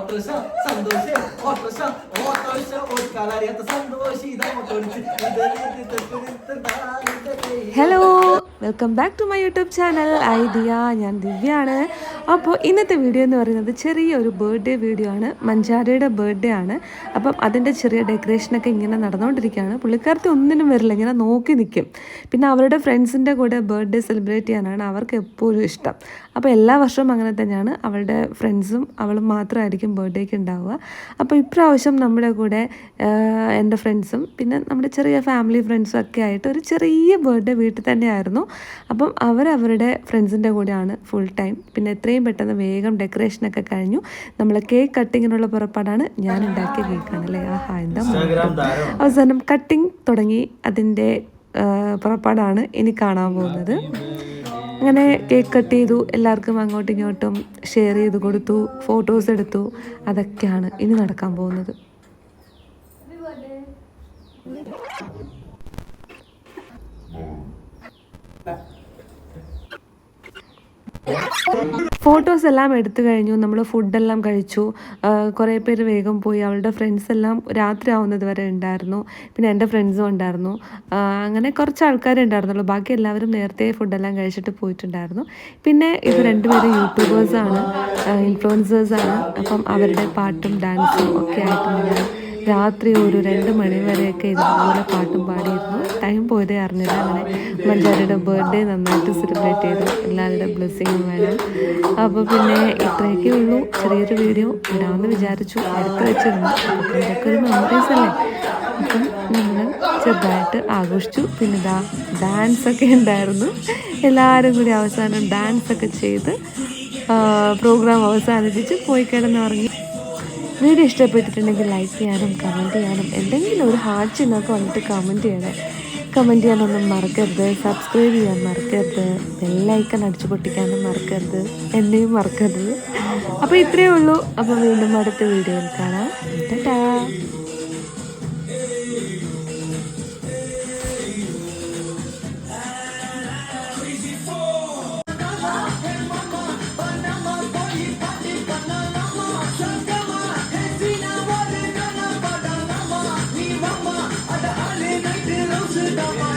ഓട്ടോഷ സന്തോഷം ഓട്ടോഷ ഓട്ടോഷ ഓടിക്കാനറിയാത്ത സന്തോഷി ഇതാ hello welcome back to my YouTube channel I Diya ഞാൻ ദിവ്യാണ് അപ്പോൾ ഇന്നത്തെ വീഡിയോ എന്ന് പറയുന്നത് ചെറിയൊരു ബർത്ത്ഡേ വീഡിയോ ആണ്. മഞ്ചാരയുടെ ബർത്ത്ഡേ ആണ്. അപ്പം അതിന്റെ ചെറിയ ഡെക്കറേഷനൊക്കെ ഇങ്ങനെ നടന്നുകൊണ്ടിരിക്കുകയാണ്. പുള്ളിക്കാരത്തി ഒന്നിനും വരില്ല ഇങ്ങനെ നോക്കി നിൽക്കും പിന്നെ അവരുടെ ഫ്രണ്ട്സിന്റെ കൂടെ ബർത്ത്ഡേ സെലിബ്രേറ്റ് ചെയ്യാനാണ് അവർക്ക് എപ്പോഴും ഇഷ്ടം. അപ്പോൾ എല്ലാ വർഷവും അങ്ങനെ തന്നെയാണ്. അവളുടെ ഫ്രണ്ട്സും അവളും മാത്രമായിരിക്കും ബർത്ത്ഡേക്ക് ഉണ്ടാവുക. അപ്പോൾ ഇപ്രാവശ്യം നമ്മുടെ കൂടെ എന്റെ ഫ്രണ്ട്സും പിന്നെ നമ്മുടെ ചെറിയ ഫാമിലി ഫ്രണ്ട്സും ഒക്കെ ആയിട്ട് ഒരു ചെറിയ ബർത്ത്ഡേ വീട്ടിൽ തന്നെയായിരുന്നു. അപ്പം അവരവരുടെ ഫ്രണ്ട്സിന്റെ കൂടെയാണ് ഫുൾ ടൈം പിന്നെ എത്രയും പെട്ടെന്ന് വേഗം ഡെക്കറേഷനൊക്കെ കഴിഞ്ഞു. നമ്മൾ കേക്ക് കട്ടിങ്ങിനുള്ള പുറപ്പാടാണ് ഞാൻ ഉണ്ടാക്കിയ കേക്കാണ് അല്ലേ? ആഹാ എന്താ അവസാനം കട്ടിങ് തുടങ്ങി അതിന്റെ പുറപ്പാടാണ് ഇനി കാണാൻ പോകുന്നത്. അങ്ങനെ കേക്ക് കട്ട് ചെയ്തു എല്ലാവർക്കും അങ്ങോട്ടും ഇങ്ങോട്ടും ഷെയർ ചെയ്ത് കൊടുത്തു ഫോട്ടോസ് എടുത്തു. അതൊക്കെയാണ് ഇനി നടക്കാൻ പോകുന്നത്. ഫോട്ടോസ് എല്ലാം എടുത്തു കഴിഞ്ഞു നമ്മൾ ഫുഡെല്ലാം കഴിച്ചു. കുറേ പേര് വേഗം പോയി അവളുടെ ഫ്രണ്ട്സ് എല്ലാം രാത്രി ആവുന്നത് വരെ ഉണ്ടായിരുന്നു. പിന്നെ എന്റെ ഫ്രണ്ട്സും ഉണ്ടായിരുന്നു. അങ്ങനെ കുറച്ച് ആൾക്കാരേ ഉണ്ടായിരുന്നുള്ളൂ. ബാക്കി എല്ലാവരും നേരത്തെ ഫുഡെല്ലാം കഴിച്ചിട്ട് പോയിട്ടുണ്ടായിരുന്നു. പിന്നെ ഇത് രണ്ടുപേരും യൂട്യൂബേഴ്സാണ് ഇൻഫ്ലുവൻസേഴ്സാണ് അപ്പം അവരുടെ പാട്ടും ഡാൻസും ഒക്കെ ആയിട്ട് ഞങ്ങൾ രാത്രി ഒരു രണ്ട് മണി വരെയൊക്കെ ഇതുപോലെ പാട്ടും പാടിയിരുന്നു. ടൈം പോയതേ അറിഞ്ഞില്ല. അങ്ങനെ മഞ്ചാരിയുടെ ബർത്ത്ഡേ നന്നായിട്ട് സെലിബ്രേറ്റ് ചെയ്തു. എല്ലാവരുടെ ബ്ലെസ്സിങ്ങും വേണം. അപ്പോൾ പിന്നെ ഇത്രയൊക്കെ ഉള്ളൂ. ചെറിയൊരു വീഡിയോ ഇടാമെന്ന് വിചാരിച്ചു. എടുത്ത് വെച്ചിരുന്നു. അതൊക്കെ ഒരു മെമ്മറീസ് അല്ലേ? അപ്പം നമ്മൾ ചെറുതായിട്ട് ആഘോഷിച്ചു. പിന്നെ ഇതാ ഡാൻസൊക്കെ ഉണ്ടായിരുന്നു. എല്ലാവരും കൂടി അവസാനം ഡാൻസൊക്കെ ചെയ്ത് പ്രോഗ്രാം അവസാനിപ്പിച്ച് പോയി കിടന്നുറങ്ങി. വീഡിയോ ഇഷ്ടപ്പെട്ടിട്ടുണ്ടെങ്കിൽ ലൈക്ക് ചെയ്യാനും കമന്റ് ചെയ്യാനും എന്തെങ്കിലും ഒരു ഹാർട്ട് ചിഹ്നമൊക്കെ വന്നിട്ട് കമന്റ് ചെയ്യണേ. കമന്റ് ചെയ്യാനൊന്നും മറക്കരുത്. സബ്സ്ക്രൈബ് ചെയ്യാൻ മറക്കരുത്. ബെല്ലൈക്കൺ അടിച്ചു പൊട്ടിക്കാനും മറക്കരുത്. എന്നെയും മറക്കരുത്. അപ്പോൾ ഇത്രയേ ഉള്ളൂ. അപ്പോൾ വീണ്ടും അടുത്ത വീഡിയോയിൽ കാണാം. ടാ. வாங்குமா